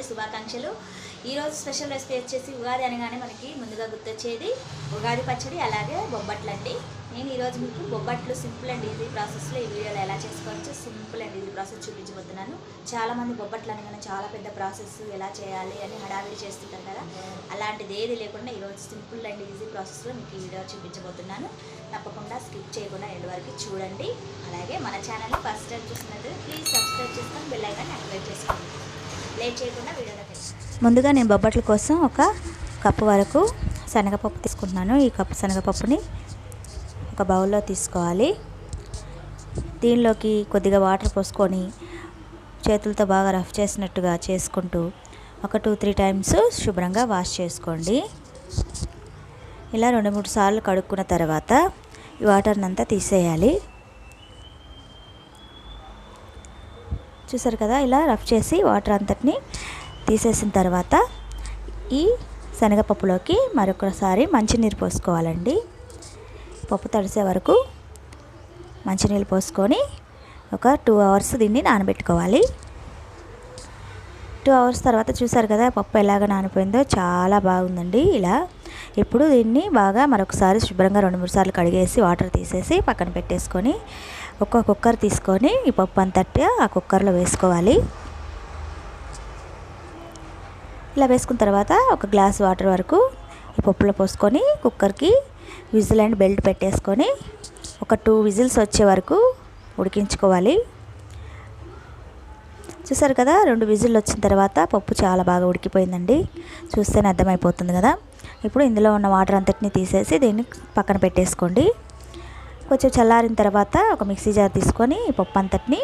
ఉగాది శుభాకాంక్షలు. ఈరోజు special recipe వచ్చేసి ఉగాది అనగానే మనకి ముందుగా గుర్తొచ్చేది ఉగాది పచ్చడి అలాగే బొబ్బట్లు అండి నేను ఈరోజు మీకు బొబ్బట్లు సింపుల్ అండ్ ఈజీ ప్రాసెస్లో ఈ వీడియోలో ఎలా చేసుకోవచ్చు సింపుల్ అండ్ ఈజీ ప్రాసెస్ చూపించబోతున్నాను. చాలామంది బొబ్బట్లు అనగానే చాలా పెద్ద ప్రాసెస్ ఎలా చేయాలి అని హడావిడి చేస్తుంటారు కదా. అలాంటిది ఏది లేకుండా ఈరోజు సింపుల్ అండ్ ఈజీ ప్రాసెస్లో మీకు ఈ వీడియో చూపించబోతున్నాను. తప్పకుండా స్కిప్ చేయకుండా ఎండ్ వరకు చూడండి. అలాగే మన ఛానల్ని ఫస్ట్ టైం చూసినట్టు ప్లీజ్ సబ్స్క్రైబ్ చేసుకొని బెల్ ఐకాన్ యాక్టివేట్ చేసుకోండి. లేట్ చేయకుండా వీడియోలోకి ముందుగా నేను బొబ్బట్ల కోసం ఒక కప్పు వరకు శనగపప్పు తీసుకుంటున్నాను. ఈ కప్పు శనగపప్పుని ఒక బౌల్లో తీసుకోవాలి. దీనిలోకి కొద్దిగా వాటర్ పోసుకొని చేతులతో బాగా రఫ్ చేసినట్టుగా చేసుకుంటూ ఒక టూ త్రీ టైమ్స్ శుభ్రంగా వాష్ చేసుకోండి. ఇలా రెండు మూడు సార్లు కడుక్కున్న తర్వాత ఈ వాటర్ని అంతా తీసేయాలి. చూసారు కదా ఇలా రఫ్ చేసి వాటర్ అంతటిని తీసేసిన తర్వాత ఈ శనగపప్పులోకి మరొకసారి మంచినీరు పోసుకోవాలండి. పప్పు తడిసే వరకు మంచినీళ్ళు పోసుకొని ఒక టూ అవర్స్ దీన్ని నానబెట్టుకోవాలి. టూ అవర్స్ తర్వాత చూసారు కదా పప్పు ఎలాగ నానిపోయిందో చాలా బాగుందండి ఇలా. ఇప్పుడు దీన్ని బాగా మరొకసారి శుభ్రంగా రెండు మూడు సార్లు కడిగేసి వాటర్ తీసేసి పక్కన పెట్టేసుకొని ఒక కుక్కర్ తీసుకొని ఈ పప్పు అంతటి ఆ కుక్కర్లో వేసుకోవాలి. ఇలా వేసుకున్న తర్వాత ఒక గ్లాస్ వాటర్ వరకు ఈ పప్పులో పోసుకొని కుక్కర్కి విజిల్ అండ్ బెల్ట్ పెట్టేసుకొని ఒక టూ విజిల్స్ వచ్చే వరకు ఉడికించుకోవాలి. చూసారు కదా రెండు విజిల్ వచ్చిన తర్వాత పప్పు చాలా బాగా ఉడికిపోయిందండి. చూస్తేనే అర్థమైపోతుంది కదా. ఇప్పుడు ఇందులో ఉన్న వాటర్ అంతటిని తీసేసి దీన్ని పక్కన పెట్టేసుకోండి. కొంచెం చల్లారిన తర్వాత ఒక మిక్సీ జార్ తీసుకొని పప్పు అంతటిని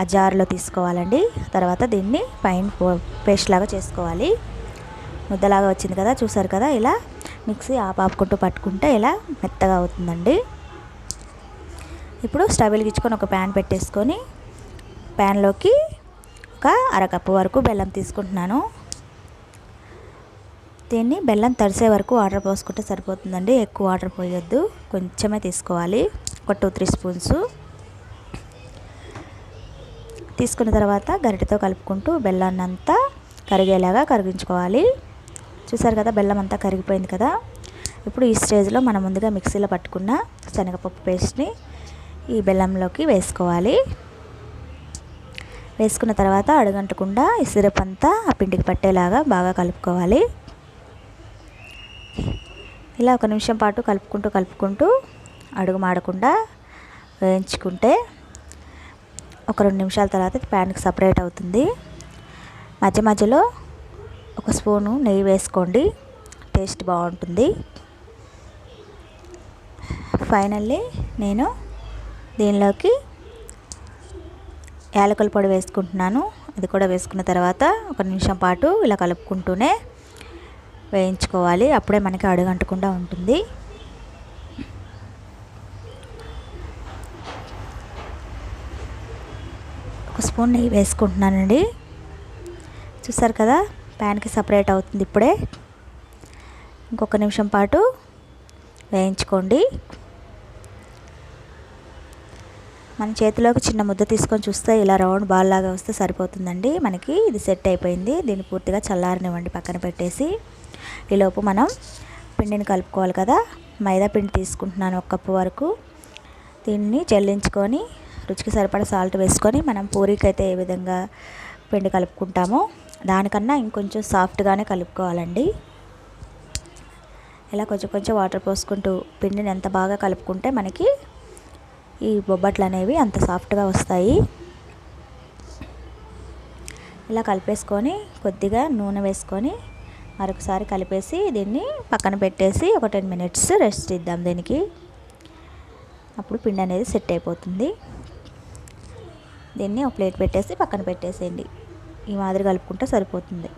ఆ జార్లో తీసుకోవాలండి. తర్వాత దీన్ని పైన పేస్ట్ లాగా చేసుకోవాలి. ముద్దలాగా వచ్చింది కదా చూసారు కదా ఇలా మిక్సీ ఆపాపుకుంటూ పట్టుకుంటే ఇలా మెత్తగా అవుతుందండి. ఇప్పుడు స్టవ్ వెలిగించుకొని ఒక ప్యాన్ పెట్టేసుకొని ప్యాన్లోకి ఒక అరకప్పు వరకు బెల్లం తీసుకుంటున్నాను. దీన్ని బెల్లం తడిసే వరకు వాటర్ పోసుకుంటే సరిపోతుందండి. ఎక్కువ వాటర్ పోయొద్దు. కొంచెమే తీసుకోవాలి. ఒక టూ త్రీ స్పూన్స్. తీసుకున్న తర్వాత గరిటెతో కలుపుకుంటూ బెల్లాన్ని అంతా కరిగేలాగా కరిగించుకోవాలి. చూసారు కదా బెల్లం అంతా కరిగిపోయింది కదా. ఇప్పుడు ఈ స్టేజ్లో మనం ముందుగా మిక్సీలో పట్టుకున్న శనగపప్పు పేస్ట్ని ఈ బెల్లంలోకి వేసుకోవాలి. వేసుకున్న తర్వాత అడుగంటకుండా ఈ సిరప్ అంతా ఆ పిండికి పట్టేలాగా బాగా కలుపుకోవాలి. ఇలా ఒక నిమిషం పాటు కలుపుకుంటూ కలుపుకుంటూ అడుగు మాడకుండా వేయించుకుంటే ఒక రెండు నిమిషాల తర్వాత ప్యాన్కి సపరేట్ అవుతుంది. మధ్య మధ్యలో ఒక స్పూను నెయ్యి వేసుకోండి. టేస్ట్ బాగుంటుంది. ఫైనల్లీ నేను దీనిలోకి యాలకుల పొడి వేసుకుంటున్నాను. అది కూడా వేసుకున్న తర్వాత ఒక నిమిషం పాటు ఇలా కలుపుకుంటూనే వేయించుకోవాలి. అప్పుడే మనకి అడుగంటకుండా ఉంటుంది. ఒక స్పూన్ నెయ్యి వేసుకుంటున్నానండి. చూసారు కదా ప్యాన్కి సపరేట్ అవుతుంది ఇప్పుడే. ఇంకొక నిమిషం పాటు వేయించుకోండి. మన చేతిలోకి చిన్న ముద్ద తీసుకొని చూస్తే ఇలా రౌండ్ బాల్ లాగా వస్తే సరిపోతుందండి. మనకి ఇది సెట్ అయిపోయింది. దీన్ని పూర్తిగా చల్లారనివ్వండి పక్కన పెట్టేసి. ఈలోపు మనం పిండిని కలుపుకోవాలి కదా. మైదా పిండి తీసుకుంటున్నాను ఒక కప్పు వరకు. దీన్ని చెల్లించుకొని రుచికి సరిపడా సాల్ట్ వేసుకొని మనం పూరీకి అయితే ఏ విధంగా పిండి కలుపుకుంటామో దానికన్నా ఇంకొంచెం సాఫ్ట్గానే కలుపుకోవాలండి. ఇలా కొంచెం కొంచెం వాటర్ పోసుకుంటూ పిండిని ఎంత బాగా కలుపుకుంటే మనకి ఈ బొబ్బట్లు అనేవి అంత సాఫ్ట్గా వస్తాయి. ఇలా కలిపేసుకొని కొద్దిగా నూనె వేసుకొని మరొకసారి కలిపేసి దీన్ని పక్కన పెట్టేసి ఒక టెన్ మినిట్స్ రెస్ట్ ఇద్దాం దీనికి. అప్పుడు పిండి అనేది సెట్ అయిపోతుంది. దీన్ని ఒక ప్లేట్ పెట్టేసి పక్కన పెట్టేసేయండి. ఈ మాదిరి కలుపుకుంటే సరిపోతుంది.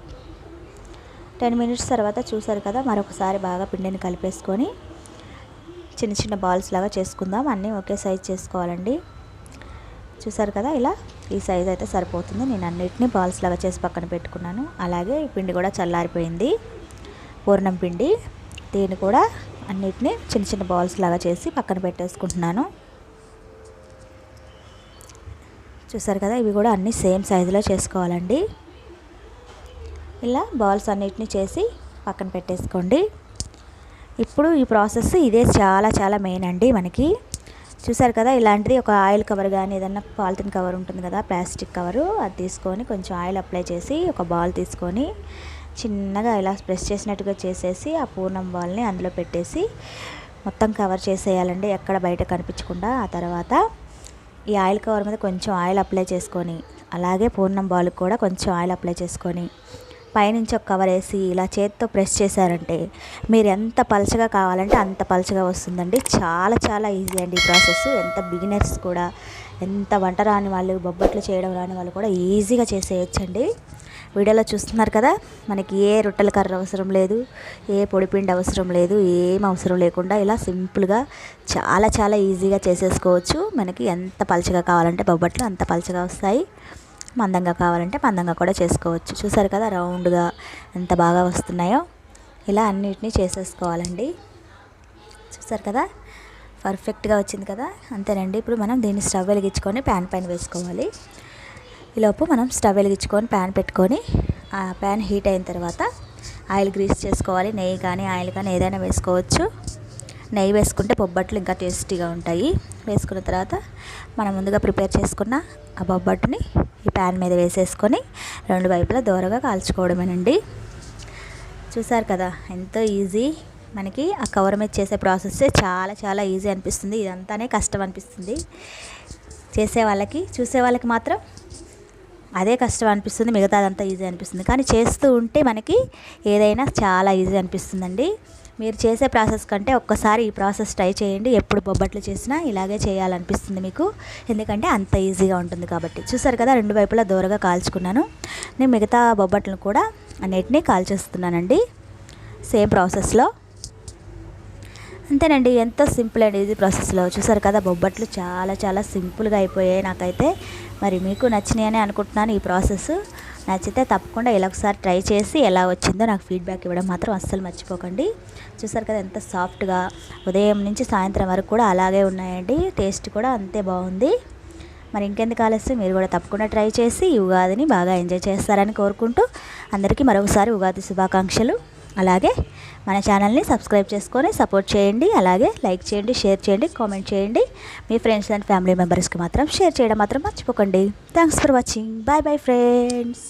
టెన్ మినిట్స్ తర్వాత చూసారు కదా మరొకసారి బాగా పిండిని కలిపేసుకొని చిన్న చిన్న బాల్స్ లాగా చేసుకుందాం. అన్నీ ఒకే సైజ్ చేసుకోవాలండి. చూసారు కదా ఇలా ఈ సైజ్ అయితే సరిపోతుంది. నేను అన్నిటినీ బాల్స్ లాగా చేసి పక్కన పెట్టుకున్నాను. అలాగే ఈ పిండి కూడా చల్లారిపోయింది. పూర్ణం పిండి. దీన్ని కూడా అన్నిటినీ చిన్న చిన్న బాల్స్ లాగా చేసి పక్కన పెట్టేసుకుంటున్నాను. చూసారు కదా ఇవి కూడా అన్నీ సేమ్ సైజులో చేసుకోవాలండి. ఇలా బాల్స్ అన్నిటిని చేసి పక్కన పెట్టేసుకోండి. ఇప్పుడు ఈ ప్రాసెస్ ఇదే చాలా చాలా మెయిన్ అండి మనకి. చూసారు కదా ఇలాంటిది ఒక ఆయిల్ కవర్ కానీ ఏదన్నా పాలిథిన్ కవర్ ఉంటుంది కదా ప్లాస్టిక్ కవరు అది తీసుకొని కొంచెం ఆయిల్ అప్లై చేసి ఒక బాల్ తీసుకొని చిన్నగా ఇలా ప్రెస్ చేసినట్టుగా చేసేసి ఆ పూర్ణం బాల్ని అందులో పెట్టేసి మొత్తం కవర్ చేసేయాలండి ఎక్కడ బయట కనిపించకుండా. ఆ తర్వాత ఈ ఆయిల్ కవర్ మీద కొంచెం ఆయిల్ అప్లై చేసుకొని అలాగే పూర్ణం బాల్ కూడా కొంచెం ఆయిల్ అప్లై చేసుకొని పైనుంచి ఒక కవర్ వేసి ఇలా చేత్తో ప్రెస్ చేశారంటే మీరు ఎంత పలచగా కావాలంటే అంత పలచగా వస్తుందండి. చాలా చాలా ఈజీ అండి ఈ ప్రాసెస్. ఎంత బిగినర్స్ కూడా ఎంత వంట రాని వాళ్ళు బొబ్బట్లు చేయడం రాని వాళ్ళు కూడా ఈజీగా చేసేయచ్చండి. వీడియోలో చూస్తున్నారు కదా మనకి ఏ రొట్టెల కర్ర అవసరం లేదు ఏ పొడిపిండి అవసరం లేదు ఏం అవసరం లేకుండా ఇలా సింపుల్గా చాలా చాలా ఈజీగా చేసేసుకోవచ్చు. మనకి ఎంత పలచగా కావాలంటే బొబ్బట్లు అంత పలచగా వస్తాయి. మందంగా కావాలంటే మందంగా కూడా చేసుకోవచ్చు. చూసారు కదా రౌండ్గా ఎంత బాగా వస్తున్నాయో? ఇలా అన్నిటినీ చేసేసుకోవాలండి. చూసారు కదా? పర్ఫెక్ట్గా వచ్చింది కదా? అంతేనండి. ఇప్పుడు మనం దీన్ని స్టవ్ వెలిగించుకొని ప్యాన్ పైన వేసుకోవాలి. ఈలోపు మనం స్టవ్ వెలిగించుకొని ప్యాన్ పెట్టుకొని ఆ ప్యాన్ హీట్ అయిన తర్వాత ఆయిల్ గ్రీస్ చేసుకోవాలి. నెయ్యి కానీ ఆయిల్ కానీ ఏదైనా వేసుకోవచ్చు. నెయ్యి వేసుకుంటే బొబ్బట్లు ఇంకా టేస్టీగా ఉంటాయి. వేసుకున్న తర్వాత మనం ముందుగా ప్రిపేర్ చేసుకున్న ఆ బొబ్బట్టుని ఈ ప్యాన్ మీద వేసేసుకొని రెండు వైపులా దోరగా కాల్చుకోవడమేనండి. చూసారు కదా ఎంతో ఈజీ. మనకి ఆ కవర్ మీద చేసే ప్రాసెస్ చాలా చాలా ఈజీ అనిపిస్తుంది. ఇదంతానే కష్టం అనిపిస్తుంది. చేసే వాళ్ళకి చూసే వాళ్ళకి మాత్రం అదే కష్టం అనిపిస్తుంది మిగతా అదంతా ఈజీ అనిపిస్తుంది. కానీ చేస్తూ ఉంటే మనకి ఏదైనా చాలా ఈజీ అనిపిస్తుందండి. మీరు చేసే ప్రాసెస్ కంటే ఒక్కసారి ఈ ప్రాసెస్ ట్రై చేయండి. ఎప్పుడు బొబ్బట్లు చేసినా ఇలాగే చేయాలనిపిస్తుంది మీకు. ఎందుకంటే అంత ఈజీగా ఉంటుంది కాబట్టి. చూసారు కదా రెండు వైపులా దూరగా కాల్చుకున్నాను. నేను మిగతా బొబ్బట్లను కూడా అన్నిటినీ కాల్చేస్తున్నానండి. సేమ్ ప్రాసెస్లో. అంతేనండి ఎంతో సింపుల్ అండ్ ఈజీ ప్రాసెస్లో. చూసారు కదా బొబ్బట్లు చాలా చాలా సింపుల్గా అయిపోయాయి నాకైతే. మరి మీకు నచ్చినాయని అనుకుంటున్నాను ఈ ప్రాసెస్. నచ్చితే తప్పకుండా ఇలా ఒకసారి ట్రై చేసి ఎలా వచ్చిందో నాకు ఫీడ్బ్యాక్ ఇవ్వడం మాత్రం అస్సలు మర్చిపోకండి. చూసారు కదా ఎంత సాఫ్ట్గా ఉదయం నుంచి సాయంత్రం వరకు కూడా అలాగే ఉన్నాయండి. టేస్ట్ కూడా అంతే బాగుంది. మరి ఇంకెందుకు ఆలస్యం? మీరు కూడా తప్పకుండా ట్రై చేసి ఈ ఉగాదిని బాగా ఎంజాయ్ చేస్తారని కోరుకుంటూ అందరికీ మరొకసారి ఉగాది శుభాకాంక్షలు. అలాగే మన ఛానల్ని సబ్స్క్రైబ్ చేసుకొని సపోర్ట్ చేయండి. అలాగే లైక్ చేయండి షేర్ చేయండి కామెంట్ చేయండి. మీ ఫ్రెండ్స్ అండ్ ఫ్యామిలీ మెంబర్స్కి మాత్రం షేర్ చేయడం మాత్రం మర్చిపోకండి. Thanks for watching. Bye bye friends.